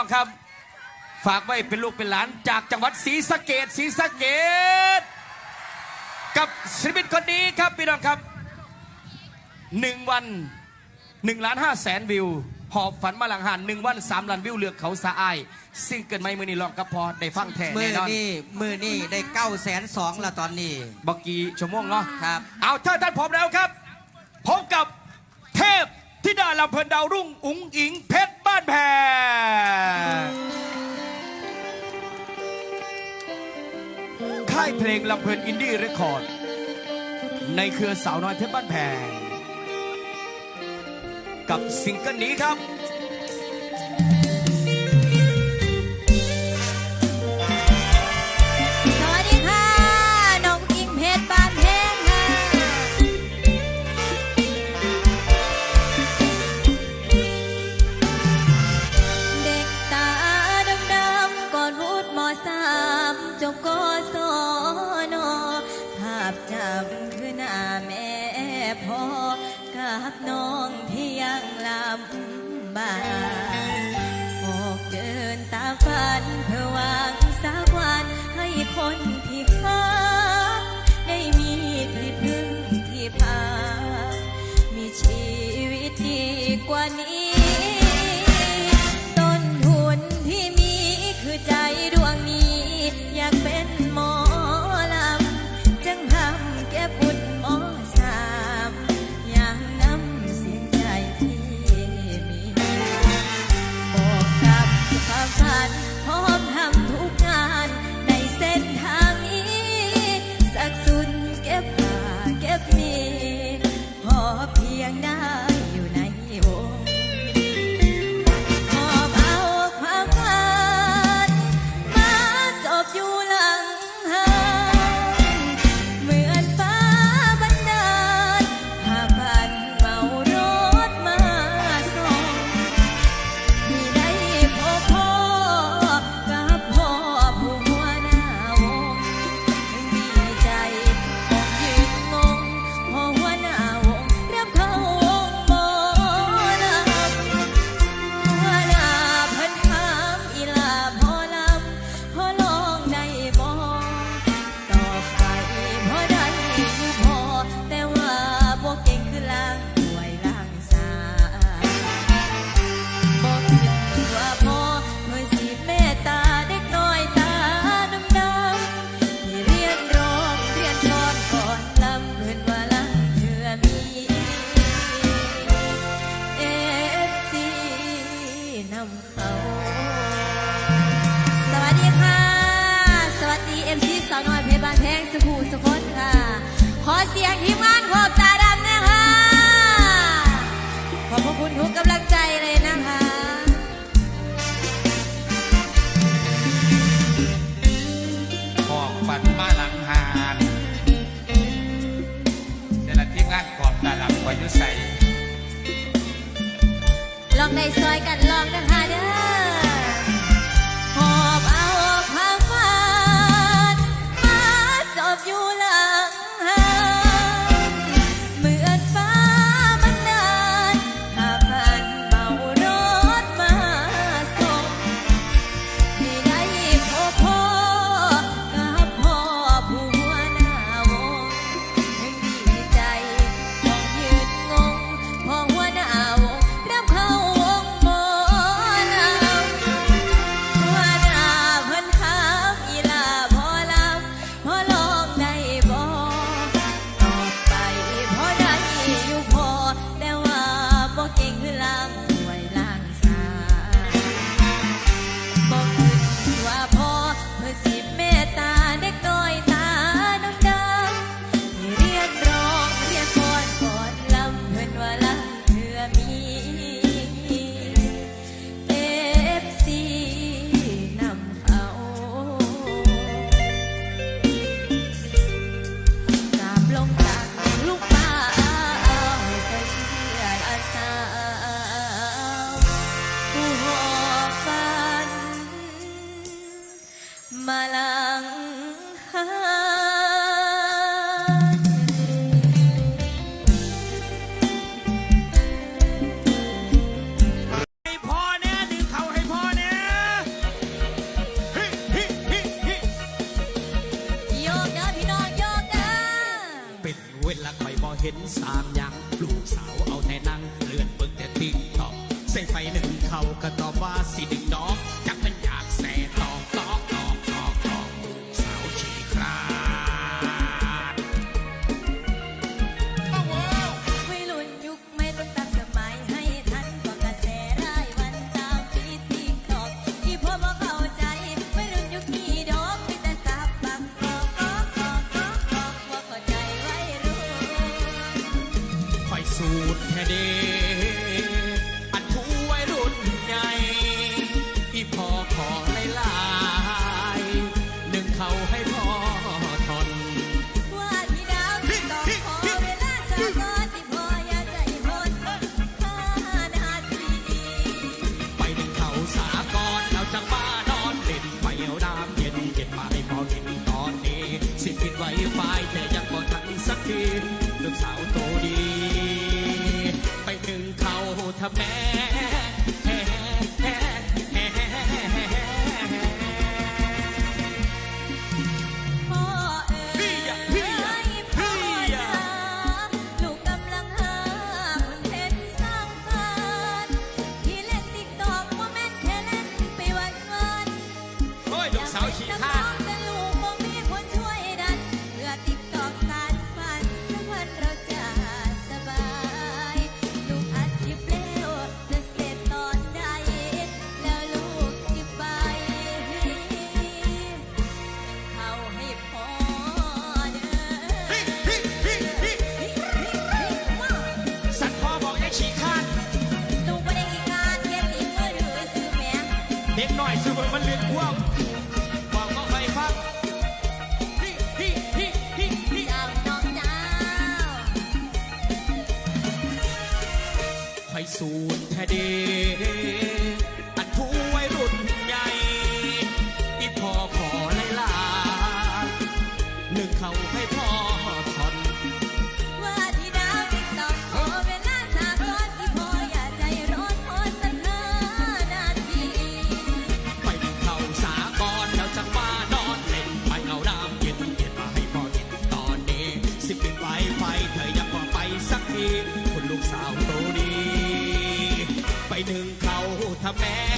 ต้องครับ ฝากไว้เป็นลูกเป็นหลานจากจังหวัดศรีสะเกดศรีสะเกดกับศิลปินคนนี้ครับพี่น้องครับหนึ่งวันหนึ่งล้านห้าแสนวิว หอบฝันมาหลังหันหนึ่งวันสามล้านวิวเลือกเขาสะอายซิ่งเกินไม่มือนี้ลองกับพอได้ฟังแทนมืแน่อนอนนี่มือนี่ได้เก้าแสนสองละตอนนี้บักกี้ชั่วโมงเนาะครับ เอาถ้าท่านพร้อมแล้วครับพบกับเทพธิดาลำเพลินดาวรุ่งอุ๋งอิงเพชร บ้านแพ่ค่ายเพลงลำเพลินอินดี้เรคคอร์ด ในเครือสาวน้อยเพชรบ้านแพงกับซิงเกิลนี้ครับ จำคือหน้าแม่พ่อกับน้องที่ยังลำบากออกเดินตามฝันเพื่อวังสักวันให้คนที่ค้าได้มีที่พึ่งที่พา มีชีวิตดีกว่านี้าวน้อยเพชรบานแพงสุภูสุคนค่ะ ขอเสียงทีมงานขอบตาดำนะคะ ขอบพระคุณทุกกำลัง เห็นสามอย่าง เด็กหน่อยซื้อบนมันเลือนพวงบอกก็ไปฟังพี่พี่พี่พี่พี่เจ้าน้องเจ้าคอยสูนแท้เด man.